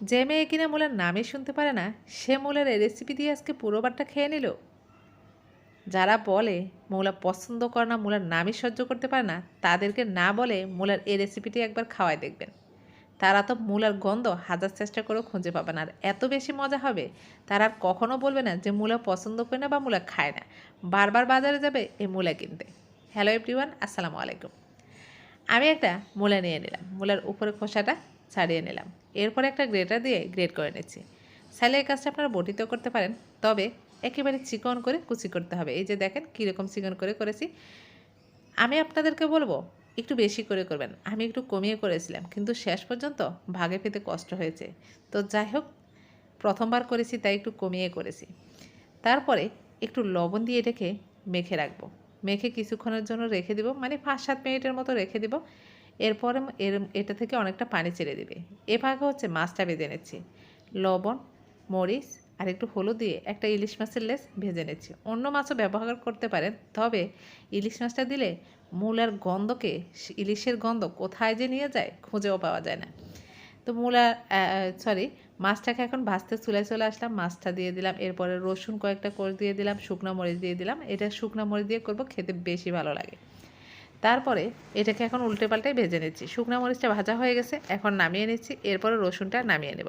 যে মেয়ে কিনা মূলার নামই শুনতে পারে না, সে মূলের এই রেসিপি দিয়ে আজকে পুরোবারটা খেয়ে নিল। যারা বলে মূলা পছন্দ করে না, মূলার নামই সহ্য করতে পারে না, তাদেরকে না বলে মূলার এই রেসিপিটি একবার খাওয়াই দেখবেন। তারা তো মূলার গন্ধ হাজার চেষ্টা করেও খুঁজে পাবে না, আর এত বেশি মজা হবে, তারা আর কখনও বলবে না যে মূলা পছন্দ করে না বা মূলা খায় না। বারবার বাজারে যাবে এই মূলা কিনতে। হ্যালো এভরিওয়ান আসসালামু আলাইকুম। আমি একটা মূলা নিয়ে নিলাম, মূলার উপরে খোসাটা ছাড়িয়ে নিলাম। এরপর একটা গ্রেটার দিয়ে গ্রেট করে নিচ্ছি। চাইলে এই কাজটা আপনারা বটিতেও করতে পারেন, তবে একেবারে চিকন করে কুচি করতে হবে। এই যে দেখেন কীরকম চিকন করে করেছি। আমি আপনাদেরকে বলব, একটু বেশি করে করবেন। আমি একটু কমিয়ে করেছিলাম, কিন্তু শেষ পর্যন্ত ভাগে পেতে কষ্ট হয়েছে। তো যাই হোক, প্রথমবার করেছি, তাই একটু কমিয়ে করেছি। তারপরে একটু লবণ দিয়ে রেখে মেখে রাখব। মেখে কিছুক্ষণের জন্য রেখে দিব মানে পাঁচ সাত মিনিটের মতো রেখে দিব। এরপরে এর এটা থেকে অনেকটা পানি ছেড়ে দেবে। এ ভাগে হচ্ছে মাছটা ভেজে নিচ্ছি। লবণ, মরিচ আর একটু হলুদ দিয়ে একটা ইলিশ মাছের লেস ভেজে নিচ্ছি। অন্য মাছও ব্যবহার করতে পারেন, তবে ইলিশ মাছটা দিলে মূলার গন্ধকে ইলিশের গন্ধ কোথায় যে নিয়ে যায় খুঁজেও পাওয়া যায় না। তো মূলা সরি মাছটাকে এখন ভাজতে চুলায় চলে আসলাম, মাছটা দিয়ে দিলাম, এরপরে রসুন কয়েকটা কোষ দিয়ে দিলাম, শুকনো মরিচ দিয়ে দিলাম। এটা শুকনো মরিচ দিয়ে করব, খেতে বেশি ভালো লাগে। তারপরে এটাকে এখন উল্টে পাল্টাই ভেজে নিচ্ছি। শুকনো মরিচটা ভাজা হয়ে গেছে, এখন নামিয়ে নিচ্ছি। এরপরে রসুনটা নামিয়ে নেব।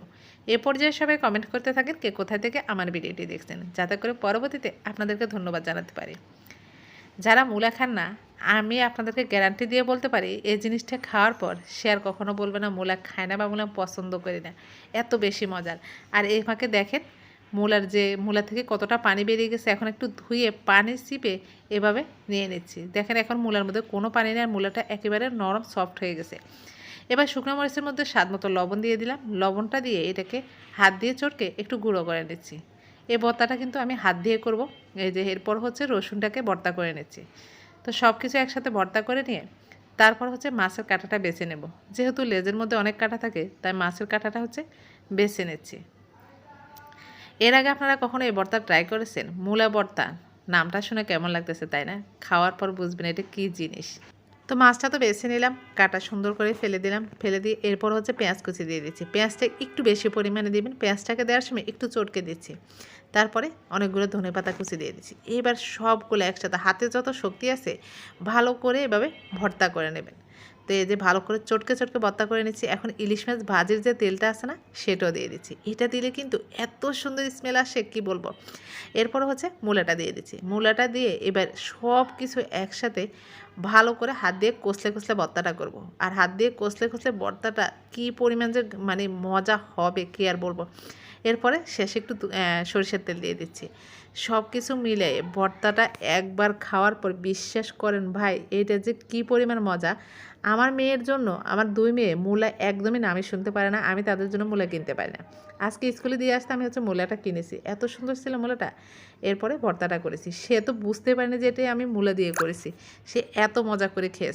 এ পর্যায়ে সবাই কমেন্ট করতে থাকেন কে কোথায় থেকে আমার ভিডিওটি দেখছেন, যাতে করে পরবর্তীতে আপনাদেরকে ধন্যবাদ জানাতে পারি। যারা মূলা খান না, আমি আপনাদেরকে গ্যারান্টি দিয়ে বলতে পারি, এই জিনিসটা খাওয়ার পর সে আর কখনও বলবে না, মূলা খায় না বা মূলা পছন্দ করি না। এত বেশি মজার। আর এই ফাঁকে দেখেন মূলার যে মূলা থেকে কতটা পানি বেরিয়ে গেছে, এখন একটু ধুয়ে পানি চিপে এভাবে নিয়ে নিচ্ছি। দেখেন এখন মূলার মধ্যে কোনো পানি নেই আর মূলাটা একেবারে নরম সফট হয়ে গেছে। এবার শুকনো মরিচের মধ্যে স্বাদ মতো লবণ দিয়ে দিলাম। লবণটা দিয়ে এটাকে হাত দিয়ে চটকে একটু গুঁড়ো করে নিচ্ছি। এই ভর্তাটা কিন্তু আমি হাত দিয়ে করব। এই যে এরপর হচ্ছে রসুনটাকে ভর্তা করে নিচ্ছি। তো সব কিছু একসাথে ভর্তা করে নিয়ে তারপর হচ্ছে মাছের কাঁটাটা বেছে নেব। যেহেতু লেজের মধ্যে অনেক কাঁটা থাকে, তাই মাছের কাঁটাটা হচ্ছে বেছে নিচ্ছি। এর আগে আপনারা কখনো এই ভর্তা ট্রাই করেছেন? মূলা ভর্তা নামটা শুনে কেমন লাগতেছে, তাই না? খাওয়ার পর বুঝবেন এটা কী জিনিস। তো মাছটা তো বেছে নিলাম, কাটা সুন্দর করে ফেলে দিলাম। ফেলে দিয়ে এরপর হচ্ছে পেঁয়াজ কুচি দিয়ে দিচ্ছি। পেঁয়াজটা একটু বেশি পরিমাণে দিবেন। পেঁয়াজটাকে দেওয়ার সময় একটু চটকে দিচ্ছি। তারপরে অনেকগুলো ধনে পাতা কুচি দিয়ে দিচ্ছি। এবার সবগুলো একসাথে, হাতে যত শক্তি আছে, ভালো করে এভাবে ভর্তা করে নেবেন। তো এই যে ভালো করে চটকে চটকে ভর্তা করে নিচ্ছি। এখন ইলিশ মাছ ভাজির যে তেলটা আছে না, সেটাও দিয়ে দিচ্ছি। এটা দিলে কিন্তু এত সুন্দর স্মেল আসে, কি বলব? এরপর হচ্ছে মূলাটা দিয়ে দিচ্ছি। মূলাটা দিয়ে এবার সব কিছু একসাথে ভালো করে হাত দিয়ে কষলে কষলে ভর্তাটা করব। আর হাত দিয়ে কষলে কষলে ভর্তাটা কি পরিমাণ যে মানে মজা হবে, কি আর বলব? এরপরে শেষে একটু সরিষার তেল দিয়ে দিচ্ছি। সব কিছু মিলে ভর্তাটা একবার খাওয়ার পর বিশ্বাস করেন ভাই, এটা যে কি পরিমাণ মজা। আমার মেয়ের জন্য আমার দুই মেয়ে মূলা একদমই নামে শুনতে পারে না, আমি তাদের জন্য মূলা কিনতে পারি না। আজকে স্কুলে দিয়ে আসতে আমি হচ্ছে মূলাটা কিনেছি। এত সুন্দর ছিল মূলাটা। এরপরে ভর্তাটা করেছি। সে তো বুঝতে পারেনি যে এটাই আমি মূলা দিয়ে করেছি। সে এত মজা করে খেয়েছে।